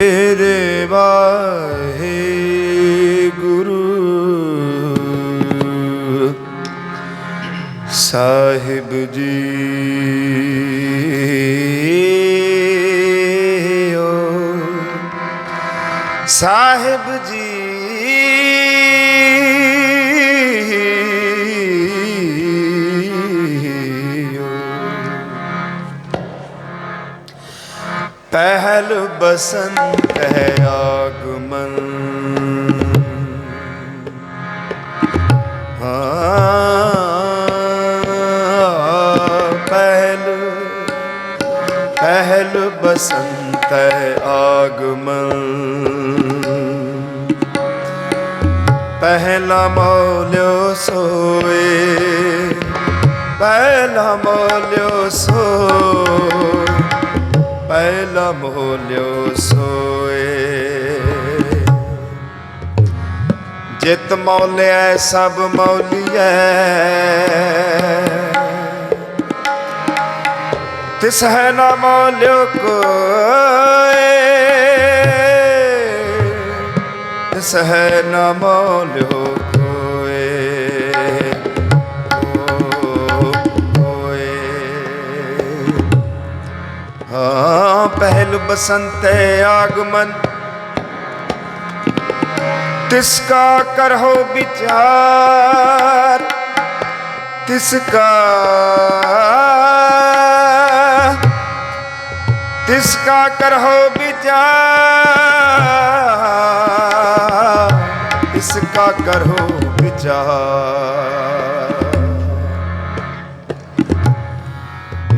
ਤੇਰੇ ਵਾਹੇ ਗੁਰੂ ਸਾਹਿਬ ਜੀ। ਓ ਸਾਹਿਬ ਪਹਿਲ ਬਸੰਤ ਹੈ ਆਗਮਨ। ਪਹਿਲ ਪਹਿਲ ਬਸੰਤ ਹੈ ਆਗਮਨ। ਪਹਿਲਾ ਮੌਲਿਓ ਸੋਏ, ਪਹਿਲਾ ਮੌਲਿਓ ਸੋਏ। ਪਹਿਲਾ ਮੋਲਿਓ ਸੋਏ। ਜਿਤ ਮੌਲਿਐ ਸਭ ਮੌਲੀਐ। ਤਿਸ ਹੈ ਨਾ ਮੌਲਿਓ ਕੋਏ। ਤਿਸ ਹੈ ਨਾ ਮੌਲਿਓ ਪਹਿਲ ਬਸੰਤੈ ਆਗਮਨ। ਤਿਸ ਕਾ ਕਰਹੁ ਵਿਚਾਰ ਤਿਸ ਕਾ ਤਿਸ ਕਾ ਕਰਹੁ ਵਿਚਾਰ।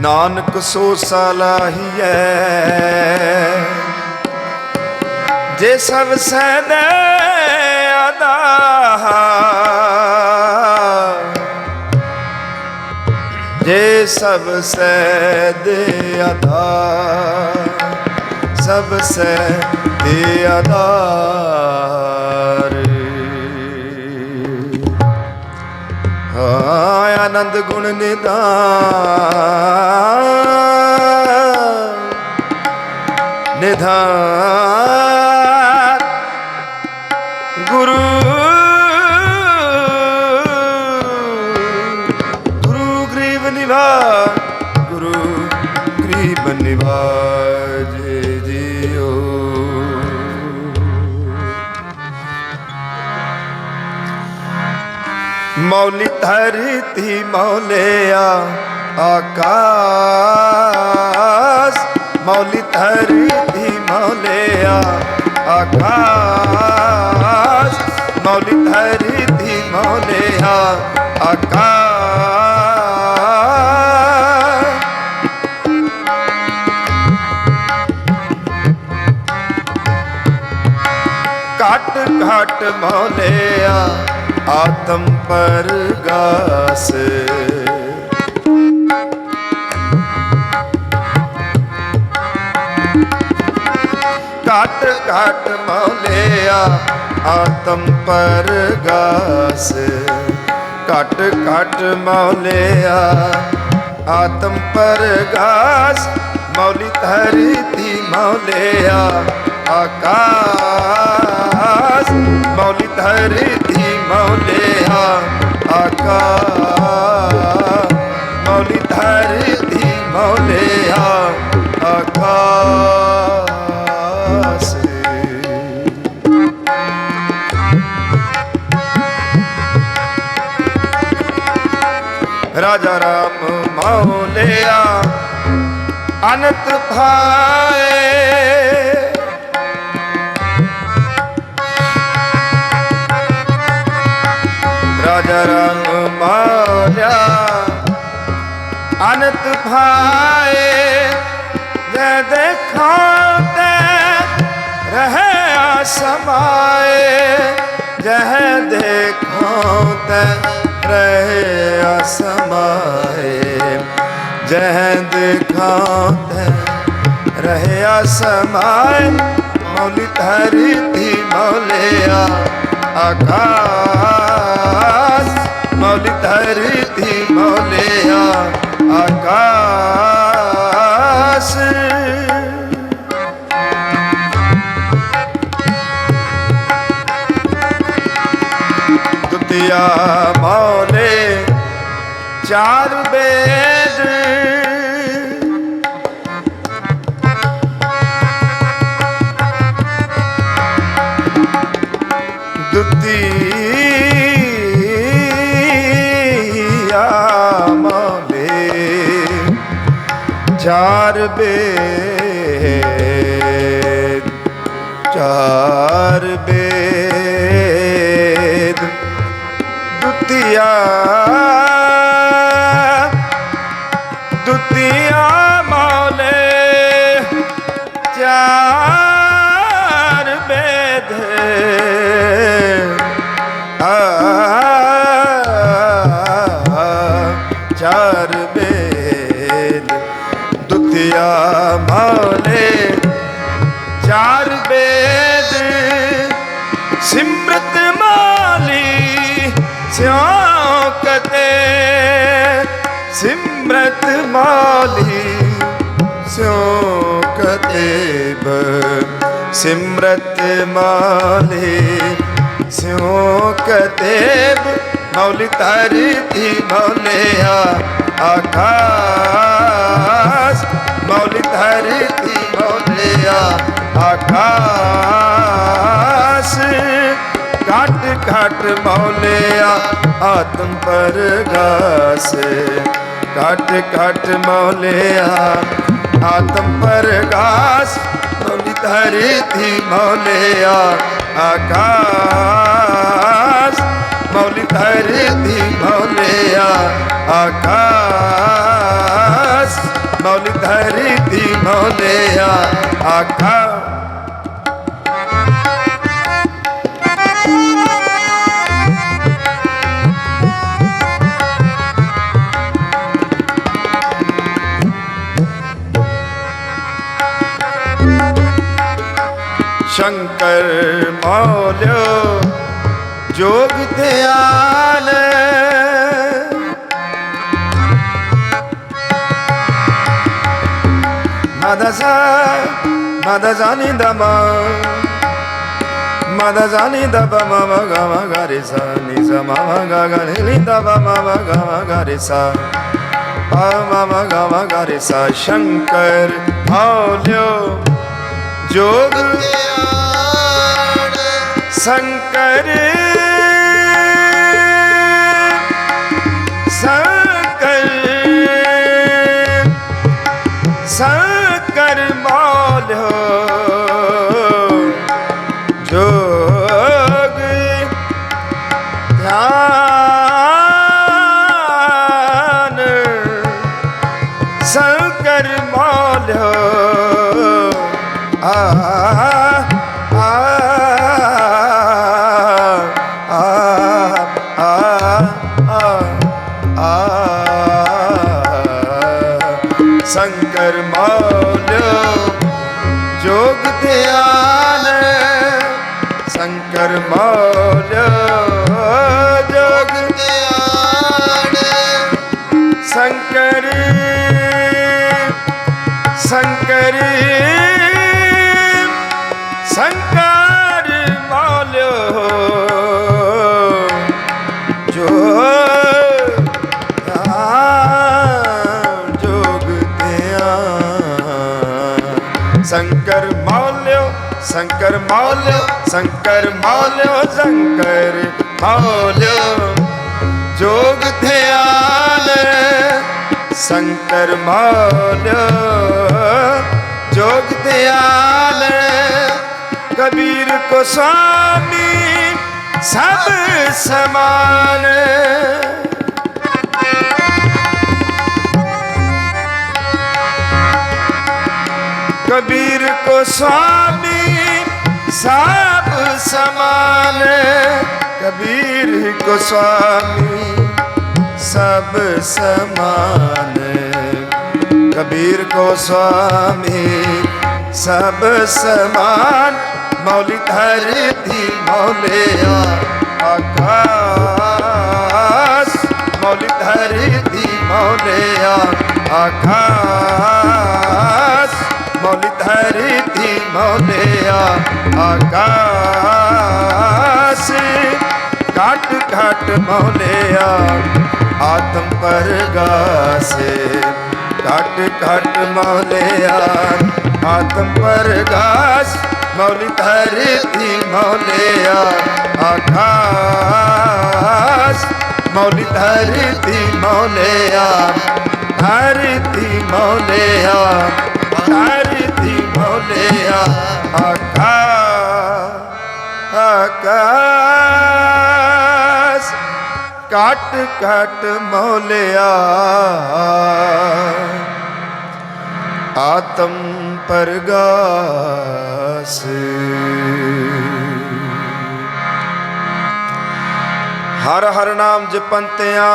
ਨਾਨਕ ਸੋ ਸਲਾਹੀਐ ਜੇ ਸਭ ਸਹਿਦੇ ਅਦਾ ਜੇ ਸਭ ਸਹਿਦੇ ਅਦਾ ਸਭ ਸਹਿਦੇ ਅਦਾਰ ਆਨੰਦ ਗੁਣ ਨਿਧਾਨ ਨਿਧਾਨ ਗੁਰੂ। ਗੁਰੂ ਗਰੀਬ ਨਿਵਾਜ ਮੌਲੀ ਧਰਤੀ ਮੌਲਿਆ, ਆਕਾਸ। ਮੌਲੀ ਧਰਤੀ ਮੌਲਿਆ, ਆਕਾਸ। ਮੌਲੀ ਧਰਤੀ ਮੌਲਿਆ, ਆਕਾਸ। ਘਟ ਘਟ ਮੌਲਿਆ ਆਤਮ ਪਰਗਾਸ ਘਟ ਘਟ ਮੌਲਿਆ ਆਤਮ ਪਰਗਾਸ ਘਟ ਘਟ ਮੌਲਿਆ ਆਤਮ ਪਰਗਾਸ ਮੌਲੀ ਧਰਤੀ ਮੌਲਿਆ ਆਕਾਸ ਮੌਲੀ ਧਰਤੀ ਮੌਲਿਆ ਆਕਾਸ ਮੌਲੀ ਧਰਤੀ ਮੌਲਿਆ ਆਕਾਸ ਰਾਜਾ ਰਾਮ ਮੌਲਿਆ ਅਨੰਤ ਭਾਏ ਅਨੰਤ ਭਾਏ ਜੇ ਦੇਖਾਂ ਤੇ ਰਹਿ ਸਮਾਏ, ਜਹ ਦੇਖਾਂ ਤੇ ਰਹਿ ਸਮਾਏ, ਜਹ ਦੇਖਾਂ ਤੇ ਰਹਿ ਸਮਾਏ, ਮੌਲੀ ਧਰਤੀ ਮੌਲਿਆ ਆਕਾਸ, ਮੌਲੀ ਧਰਤੀ ਮੌਲਿਆ ਮੌਲੇ ਚਾਰ ਬੇਦ। ਦੁਤੀਆ ਮੌਲੇ ਚਾਰ ਬੇਦ। ਚਾਰ ਬੇਦ। ਚਾਰ ਬੇਦ। ਆ, ਚਾਰ ਬੇਦ। ਦੁਤੀਆ ਮਾਲੇ, ਚਾਰ ਬੇਦ। ਸਿਮਰਤ ਮਾਲੀ ਸਿਉ ਕਤੇ ਸਿਮਰਤ ਮਾਲੀ। ਸਿਉ ਕਤੇਬ ਸਿਮਰਤ ਮਾਲੇ ਸਿਉ ਕਤੇਬ ਮੌਲੀ ਧਰਤੀ ਮੌਲਿਆ, ਆਕਾਸ਼, ਮੌਲੀ ਧਰਤੀ ਮੌਲਿਆ, ਆਕਾਸ਼, ਘਟ ਘਟ ਮੌਲਿਆ, ਆਤਮ ਪਰਗਾਸ, ਘਟ ਘਟ ਮੌਲਿਆ। ਆਤਮ ਪਰਗਾਸ ਮੌਲੀ ਧਰਤੀ ਮੌਲਿਆ ਆਕਾਸ਼। ਮੌਲੀ ਧਰਤੀ ਮੌਲਿਆ ਆਕਾਸ਼। ਮੌਲੀ ਧਰਤੀ ਮੌਲਿਆ ਆਕਾਸ਼। ਮੌਲਿਓ, ਜੋਗ ਧਿਆਨ ਮਦਸਾ ਮਦਜ਼ਾਨੀ ਦਮ ਮਦਜ਼ਾਨੀ ਦਬ ਮਮ ਗਮ ਗਰਿ ਸਾ, ਨੀ, ਸ ਮਮ ਗ ਗ, ਨੀ ਨੀ ਦਬ ਮਮ ਗਮ ਗਰਿ ਸਾ। ਪਾ ਸ਼ੰਕਰ ਸ਼ਕਰ ਜੋਗ ਸ਼ੰਕਰ ਸ਼ੰਕਰ ਆ ਸ਼ੰਕਰ ਮੌਲਿਓ ਜੋਗ ਧਿਆਨ ਸ਼ੰਕਰ ਮੌਲਿਓ ਸ਼ੰਕਰ ਮੌਲਿਓ ਸ਼ੰਕਰ ਮੌਲਿਓ ਸ਼ੰਕਰ ਮੌਲਿਓ ਜੋਗ ਧਿਆਨ ਸ਼ੰਕਰ ਮੌਲਿਓ ਜੋਗ ਧਿਆਨ ਕਬੀਰ ਕੋ ਸਾਮੀ ਸਭ ਸਮਾਨ ਕਬੀਰ ਕੋ ਸਾਮੀ सब समान कबीर को स्वामी सब समान कबीर को स्वामी सब समान मौली धरती मौलिया आकाश मौली धरती मौलिया आकाश ਖੋਲਿਆ ਆਕਾਸ਼ ਘਟ ਘਟ ਮੌਲਿਆ, ਆਤਮ ਪਰਗਾਸੇ ਘਟ ਘਟ ਮੌਲਿਆ, ਆਤਮ ਪਰਗਾਸ ਮੌਲੀ ਧਰਤੀ ਮੌਲਿਆ, ਆਕਾਸ਼। ਮੌਲੀ ਧਰਤੀ ਮੌਲਿਆ ਧਰਤੀ ਮੌਲਿਆ ਧਰਤੀ ਮੌਲਿਆ ਆਕਾਸ ਆਕਾਸ ਕਟ ਕਟ ਮੌਲਿਆ। ਆਤਮ ਪਰਗਾਸ। ਹਰ ਹਰ ਨਾਮ ਜਪੰਤਿਆਂ,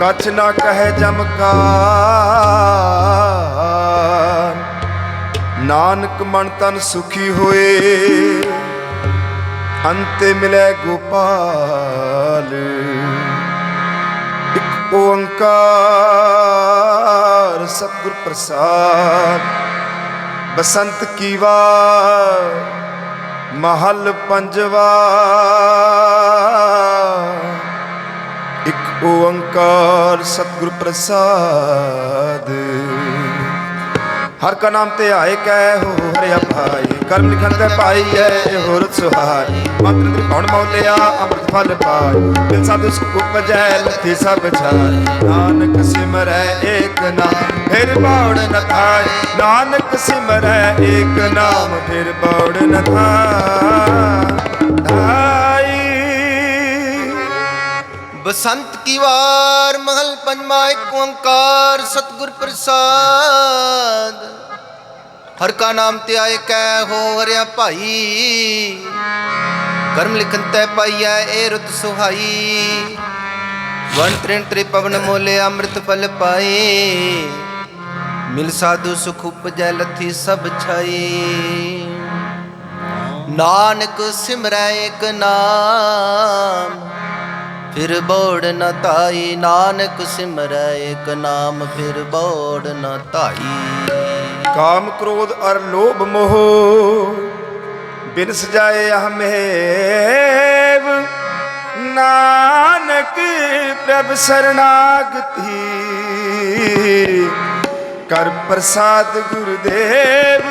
ਕਛ ਨਾ ਕਹੇ ਜਮਕਾਰ। ਨਾਨਕ ਮਨ ਤਨ ਸੁਖੀ ਹੋਏ, ਅੰਤੇ ਮਿਲੇ ਗੋਪਾਲ। ਇੱਕ ਓੰਕਾਰ ਸਤਿਗੁਰ ਪ੍ਰਸਾਦ, ਬਸੰਤ ਕੀ ਵਾਰ, ਮਹਲ ਪੰਜਵਾ। ਇੱਕ ਓੰਕਾਰ ਸਤਿਗੁਰ ਪ੍ਰਸਾਦ। ਹਰ ਕਾ ਨਾਮ ਤੇ ਆਏ ਕੈ ਹੋ ਹਰਿਆ ਭਾਈ, ਕਰਮ ਲਿਖਨ ਤੇ ਪਾਈ ਐ ਹੋਰ ਸੁਹਾਈ। ਮੰਤਰ ਤੇ ਕੌਣ ਮੌਲਿਆ? ਅੰਮ੍ਰਿਤ ਫਲ ਪਾਈ। ਦਿਲ ਸਾਧੂ ਸੁਖ ਉਪਜੈ ਲਥੀ ਸਭ ਛਾਈ। ਨਾਨਕ ਸਿਮਰੈ ਏਕ ਨਾਮ, ਫਿਰ ਬੌੜ ਨ ਥਾਈ। ਨਾਨਕ ਸਿਮਰੈ ਏਕ ਨਾਮ, ਫਿਰ ਬੌੜ ਨ ਥਾਈ। ਬਸੰਤ ਕੀ ਵਾਰ ਮਹਲ ਪੰਜਵਾ ਇੱਕ ਓੰਕਾਰ ਸਤਿਗੁਰ ਪ੍ਰਸਾਦ। ਹਰ ਕਾ ਨਾਮ ਤੇ ਆਏ ਕੈ ਹੋ ਹਰਿਆ ਭਾਈ। ਕਰਮ ਲਿਖਨ ਤੈ ਪਾਈਐ ਏ ਰੁਤ ਸੁਹਾਈ। ਵਨ ਤ੍ਰਿਣ ਤ੍ਰਿ ਪਵਨ ਮੋਲੇ ਅੰਮ੍ਰਿਤ ਫਲ ਪਾਏ। ਮਿਲ ਸਾਧੂ ਸੁਖ ਉਪਜੈ ਲਥੀ ਸਭ ਛਾਈ ਨਾਨਕ ਸਿਮਰੈ ਇੱਕ ਨਾਮ। ਫਿਰ ਬੋੜ ਨ ਧਾਈ, ਨਾਨਕ ਸਿਮਰੈ ਇੱਕ ਨਾਮ, ਫਿਰ ਬੋੜ ਨ ਧਾਈ। ਕਾਮ ਕ੍ਰੋਧ ਅਰ ਲੋਭ ਮੋਹ ਬਿਨ ਸਜਾਏ ਹਮੇਵ ਨਾਨਕ ਪ੍ਰਭ ਸਰਨਾਗਤੀ ਕਰ ਪ੍ਰਸਾਦ ਗੁਰਦੇਵ।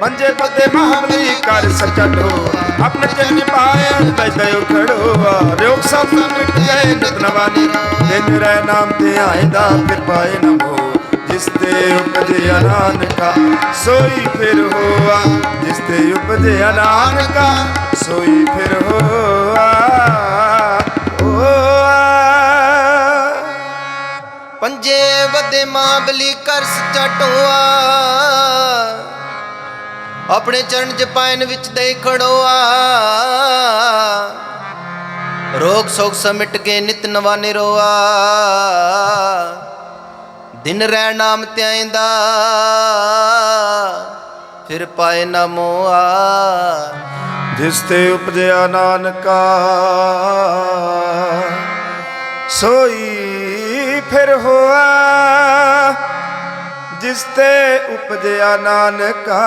ਪੰਜੇ ਪਦੇ ਮਹਾਬਲੀ ਕਰ ਸਚਟੋ ਆਪਣੇ ਚਰਨ ਪਾਇਆ ਬੈਦਿਓ ਖੜੋਆ। ਰੋਗ ਸਭ ਮਿਟ ਨਿਤ ਨਵਾਨੀ। ਦਿਨ ਰਹਿ ਨਾਮ ਤੇ ਆਇਦਾ ਫਿਰ ਪਾਏ ਨਮੋ। ਜਿਸ ਤੇ ਉਪਜਿਆ ਨਾਨਕਾ, ਸੋਈ ਫਿਰ ਹੋਆ। ਜਿਸ ਤੇ ਉਪਜਿਆ ਨਾਨਕਾ, ਸੋਈ ਫਿਰ ਹੋਆ। ਪੰਜੇ ਵੱਡੇ ਮਾਂ-ਬਲੀ ਕਰ ਸੱਚਾ ਆਪਣੇ ਚਰਨ ਚ ਪਾਇਨ ਵਿੱਚ ਦੇ ਖੜੋਆ। ਰੋਗ ਸੋਗ ਸਮਿਟ ਕੇ ਨਿਤ ਨਵਾ ਨਿਰੋਆ। ਦਿਨ ਰਹਿ ਨਾਮ ਧਿਆਇਂਦਾ, ਫਿਰ ਪਾਏ ਨਾ ਮੋਆ। ਜਿਸ ਤੇ ਉਪਜਿਆ ਨਾਨਕਾ, ਸੋਈ ਫਿਰ ਹੋਆ। ਜਿਸ ਤੇ ਉਪਜਿਆ ਨਾਨਕਾ।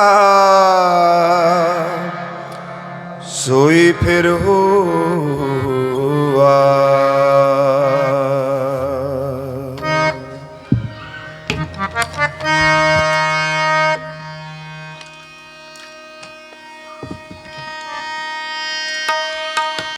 ਸੋਈ ਫਿਰ ਹੋਆ।